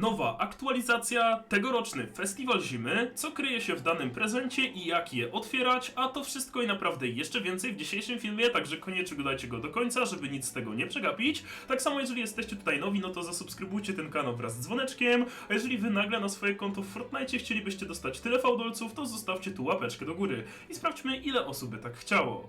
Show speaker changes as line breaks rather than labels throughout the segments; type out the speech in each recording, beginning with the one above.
Nowa aktualizacja, tegoroczny festiwal zimy, co kryje się w danym prezencie i jak je otwierać, a to wszystko i naprawdę jeszcze więcej w dzisiejszym filmie, także koniecznie oglądajcie go do końca, żeby nic z tego nie przegapić. Tak samo jeżeli jesteście tutaj nowi, no to zasubskrybujcie ten kanał wraz z dzwoneczkiem, a jeżeli wy nagle na swoje konto w Fortnite chcielibyście dostać tyle fałdolców, to zostawcie tu łapeczkę do góry i sprawdźmy ile osób by tak chciało.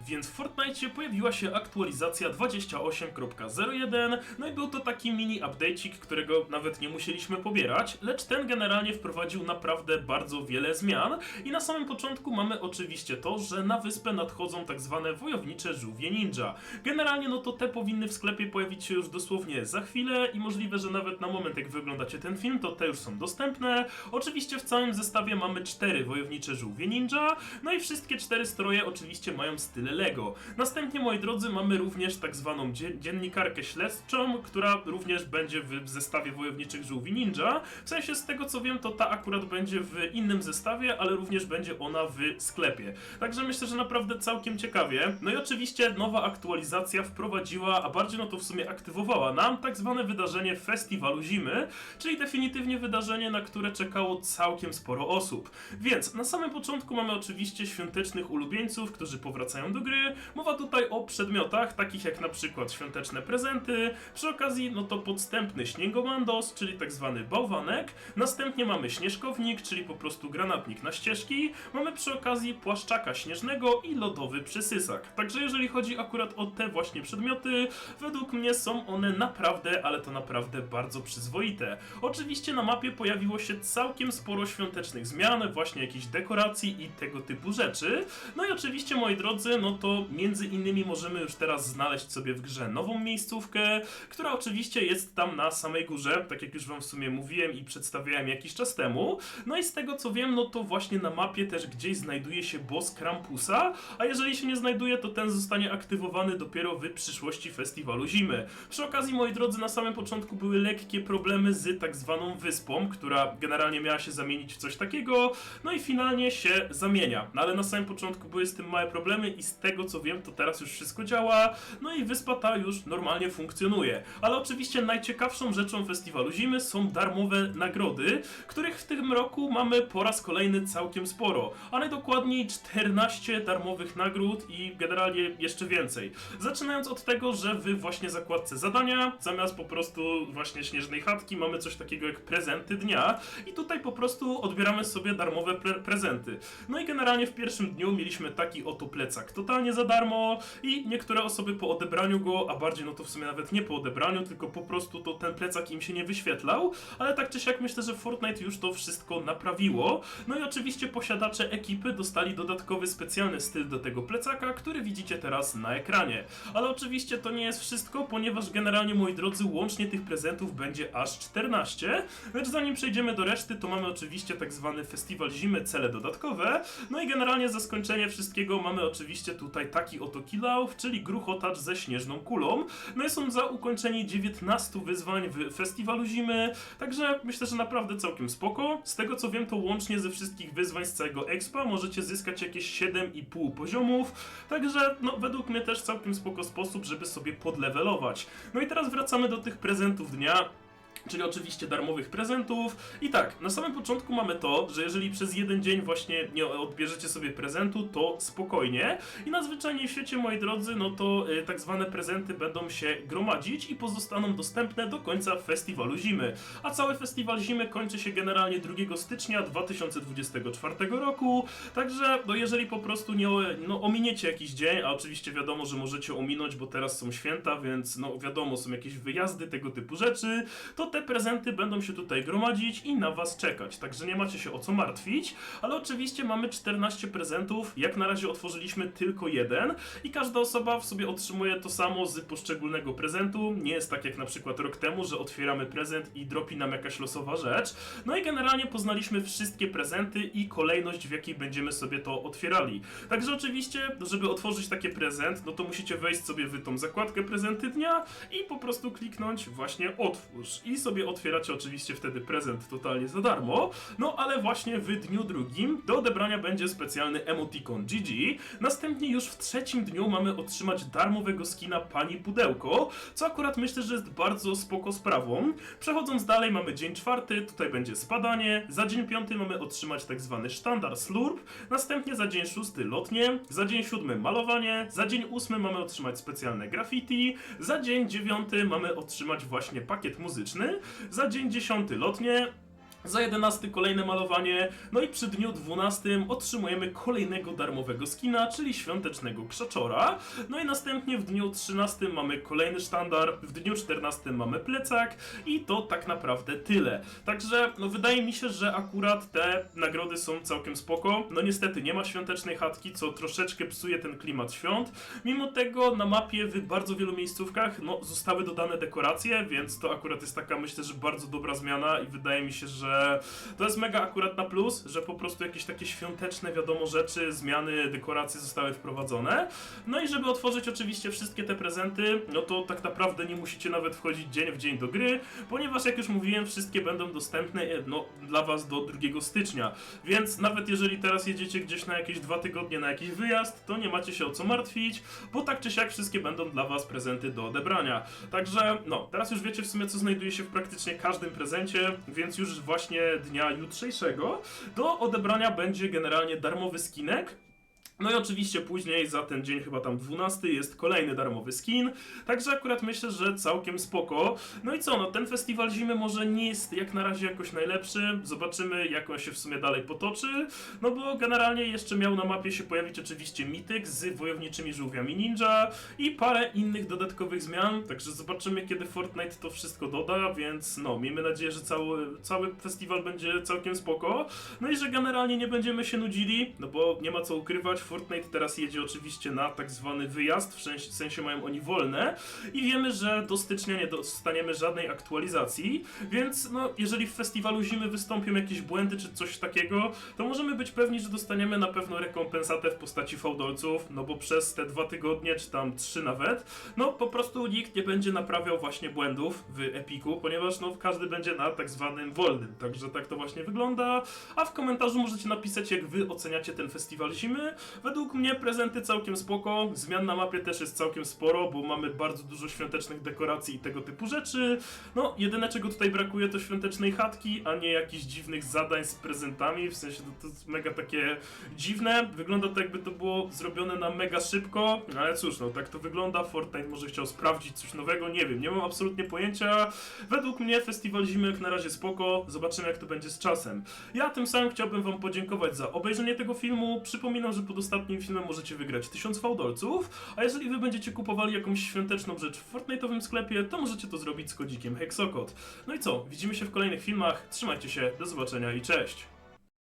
Więc w Fortnite pojawiła się aktualizacja 28.01, no i był to taki mini update'ik, którego nawet nie musieliśmy pobierać, lecz ten generalnie wprowadził naprawdę bardzo wiele zmian i na samym początku mamy oczywiście to, że na wyspę nadchodzą tak zwane wojownicze żółwie ninja. Generalnie no to te powinny w sklepie pojawić się już dosłownie za chwilę i możliwe, że nawet na moment jak wyglądacie ten film, to te już są dostępne. Oczywiście w całym zestawie mamy cztery wojownicze żółwie ninja, no i wszystkie cztery stroje oczywiście mają style Lego. Następnie, moi drodzy, mamy również tak zwaną dzie- dziennikarkę śledczą, która również będzie w zestawie wojowniczych żółwi ninja. W sensie z tego co wiem, to ta akurat będzie w innym zestawie, ale również będzie ona w sklepie. Także myślę, że naprawdę całkiem ciekawie. No i oczywiście nowa aktualizacja wprowadziła, a bardziej no to w sumie aktywowała nam tak zwane wydarzenie Festiwalu Zimy, czyli definitywnie wydarzenie, na które czekało całkiem sporo osób. Więc na samym początku mamy oczywiście świątecznych ulubieńców, którzy powracają do gry. Mowa tutaj o przedmiotach, takich jak na przykład świąteczne prezenty. Przy okazji, no to podstępny śniegomandos, czyli tak zwany bałwanek. Następnie mamy śnieżkownik, czyli po prostu granatnik na ścieżki. Mamy przy okazji płaszczaka śnieżnego i lodowy przysysak. Także jeżeli chodzi akurat o te właśnie przedmioty, według mnie są one naprawdę, ale to naprawdę bardzo przyzwoite. Oczywiście na mapie pojawiło się całkiem sporo świątecznych zmian, właśnie jakichś dekoracji i tego typu rzeczy. No i oczywiście, moi drodzy, no to między innymi możemy już teraz znaleźć sobie w grze nową miejscówkę, która oczywiście jest tam na samej górze, tak jak już wam w sumie mówiłem i przedstawiałem jakiś czas temu. No i z tego co wiem, no to właśnie na mapie też gdzieś znajduje się boss Krampusa, a jeżeli się nie znajduje, to ten zostanie aktywowany dopiero w przyszłości festiwalu zimy. Przy okazji, moi drodzy, na samym początku były lekkie problemy z tak zwaną wyspą, która generalnie miała się zamienić w coś takiego, no i finalnie się zamienia. No ale na samym początku były z tym małe problemy i z tego co wiem, to teraz już wszystko działa, no i wyspa ta już normalnie funkcjonuje. Ale oczywiście najciekawszą rzeczą festiwalu zimy są darmowe nagrody, których w tym roku mamy po raz kolejny całkiem sporo, a najdokładniej 14 darmowych nagród i generalnie jeszcze więcej. Zaczynając od tego, że w właśnie zakładce zadania, zamiast po prostu właśnie śnieżnej chatki, mamy coś takiego jak prezenty dnia i tutaj po prostu odbieramy sobie darmowe pre prezenty. No i generalnie w pierwszym dniu mieliśmy taki oto plecak totalnie za darmo i niektóre osoby po odebraniu go, a bardziej no to w sumie nawet nie po odebraniu, tylko po prostu to ten plecak im się nie wyświetlał, ale tak czy siak myślę, że Fortnite już to wszystko naprawiło. No i oczywiście posiadacze ekipy dostali dodatkowy specjalny styl do tego plecaka, który widzicie teraz na ekranie. Ale oczywiście to nie jest wszystko, ponieważ generalnie moi drodzy, łącznie tych prezentów będzie aż 14. Lecz zanim przejdziemy do reszty, to mamy oczywiście tak zwany festiwal zimy, cele dodatkowe. No i generalnie za skończenie wszystkiego mamy oczywiście tutaj taki oto killout, czyli gruchotacz ze śnieżną kulą. No i są za ukończenie 19 wyzwań w festiwalu zimy, także myślę, że naprawdę całkiem spoko. Z tego co wiem, to łącznie ze wszystkich wyzwań z całego expa możecie zyskać jakieś 7,5 poziomów, także no według mnie też całkiem spoko sposób, żeby sobie podlewelować. No i teraz wracamy do tych prezentów dnia. Czyli oczywiście darmowych prezentów. I tak, na samym początku mamy to, że jeżeli przez jeden dzień właśnie nie odbierzecie sobie prezentu, to spokojnie. I na zwyczajnie w świecie, moi drodzy, no to y, tak zwane prezenty będą się gromadzić i pozostaną dostępne do końca festiwalu zimy. A cały festiwal zimy kończy się generalnie 2 stycznia 2024 roku. Także, no jeżeli po prostu nie no, ominiecie jakiś dzień, a oczywiście wiadomo, że możecie ominąć, bo teraz są święta, więc no wiadomo, są jakieś wyjazdy, tego typu rzeczy, to te prezenty będą się tutaj gromadzić i na was czekać, także nie macie się o co martwić, ale oczywiście mamy 14 prezentów, jak na razie otworzyliśmy tylko jeden i każda osoba w sobie otrzymuje to samo z poszczególnego prezentu, nie jest tak jak na przykład rok temu, że otwieramy prezent i dropi nam jakaś losowa rzecz, no i generalnie poznaliśmy wszystkie prezenty i kolejność w jakiej będziemy sobie to otwierali. Także oczywiście, żeby otworzyć taki prezent, no to musicie wejść sobie w tą zakładkę prezenty dnia i po prostu kliknąć właśnie otwórz. I sobie otwieracie oczywiście wtedy prezent totalnie za darmo. No ale właśnie w dniu drugim do odebrania będzie specjalny emoticon GG. Następnie już w trzecim dniu mamy otrzymać darmowego skina Pani Pudełko, co akurat myślę, że jest bardzo spoko sprawą. Przechodząc dalej mamy dzień czwarty, tutaj będzie spadanie. Za dzień piąty mamy otrzymać tak zwany sztandar slurp. Następnie za dzień szósty lotnie. Za dzień siódmy malowanie. Za dzień ósmy mamy otrzymać specjalne graffiti. Za dzień dziewiąty mamy otrzymać właśnie pakiet muzyczny. Za dzień dziesiąty lotnie. Za 11 kolejne malowanie, no i przy dniu 12 otrzymujemy kolejnego darmowego skina, czyli świątecznego krzaczora. No i następnie w dniu 13 mamy kolejny sztandar, w dniu 14 mamy plecak i to tak naprawdę tyle. Także no wydaje mi się, że akurat te nagrody są całkiem spoko. No niestety nie ma świątecznej chatki, co troszeczkę psuje ten klimat świąt. Mimo tego na mapie w bardzo wielu miejscówkach no, zostały dodane dekoracje, więc to akurat jest taka myślę, że bardzo dobra zmiana i wydaje mi się, że to jest mega akurat na plus, że po prostu jakieś takie świąteczne wiadomo rzeczy, zmiany, dekoracje zostały wprowadzone. No i żeby otworzyć oczywiście wszystkie te prezenty, no to tak naprawdę nie musicie nawet wchodzić dzień w dzień do gry, ponieważ jak już mówiłem, wszystkie będą dostępne e, no, dla was do 2 stycznia. Więc nawet jeżeli teraz jedziecie gdzieś na jakieś dwa tygodnie na jakiś wyjazd, to nie macie się o co martwić, bo tak czy siak wszystkie będą dla was prezenty do odebrania. Także no, teraz już wiecie w sumie co znajduje się w praktycznie każdym prezencie, więc już właśnie dnia jutrzejszego do odebrania będzie generalnie darmowy skinek. No i oczywiście później za ten dzień, chyba tam 12, jest kolejny darmowy skin. Także akurat myślę, że całkiem spoko. No i co, no ten festiwal zimy może nie jest jak na razie jakoś najlepszy. Zobaczymy, jak on się w sumie dalej potoczy. No bo generalnie jeszcze miał na mapie się pojawić oczywiście mityk z wojowniczymi żółwiami ninja i parę innych dodatkowych zmian. Także zobaczymy, kiedy Fortnite to wszystko doda, więc no, miejmy nadzieję, że cały, cały festiwal będzie całkiem spoko. No i że generalnie nie będziemy się nudzili, no bo nie ma co ukrywać. Fortnite teraz jedzie oczywiście na tak zwany wyjazd, w sensie, mają oni wolne i wiemy, że do stycznia nie dostaniemy żadnej aktualizacji, więc no, jeżeli w festiwalu zimy wystąpią jakieś błędy czy coś takiego, to możemy być pewni, że dostaniemy na pewno rekompensatę w postaci fałdolców, no bo przez te dwa tygodnie, czy tam trzy nawet, no po prostu nikt nie będzie naprawiał właśnie błędów w Epiku, ponieważ no każdy będzie na tak zwanym wolnym, także tak to właśnie wygląda, a w komentarzu możecie napisać jak wy oceniacie ten festiwal zimy, Według mnie prezenty całkiem spoko, zmian na mapie też jest całkiem sporo, bo mamy bardzo dużo świątecznych dekoracji i tego typu rzeczy. No, jedyne czego tutaj brakuje to świątecznej chatki, a nie jakichś dziwnych zadań z prezentami, w sensie to, to jest mega takie dziwne. Wygląda to jakby to było zrobione na mega szybko, no ale cóż, no tak to wygląda. Fortnite może chciał sprawdzić coś nowego, nie wiem, nie mam absolutnie pojęcia. Według mnie festiwal zimy jak na razie spoko, zobaczymy jak to będzie z czasem. Ja tym samym chciałbym wam podziękować za obejrzenie tego filmu. Przypominam, że pod ostatnim filmem możecie wygrać 1000 fałdolców, a jeżeli wy będziecie kupowali jakąś świąteczną rzecz w Fortnite'owym sklepie, to możecie to zrobić z kodzikiem Hexokod. No i co, widzimy się w kolejnych filmach, trzymajcie się, do zobaczenia i cześć!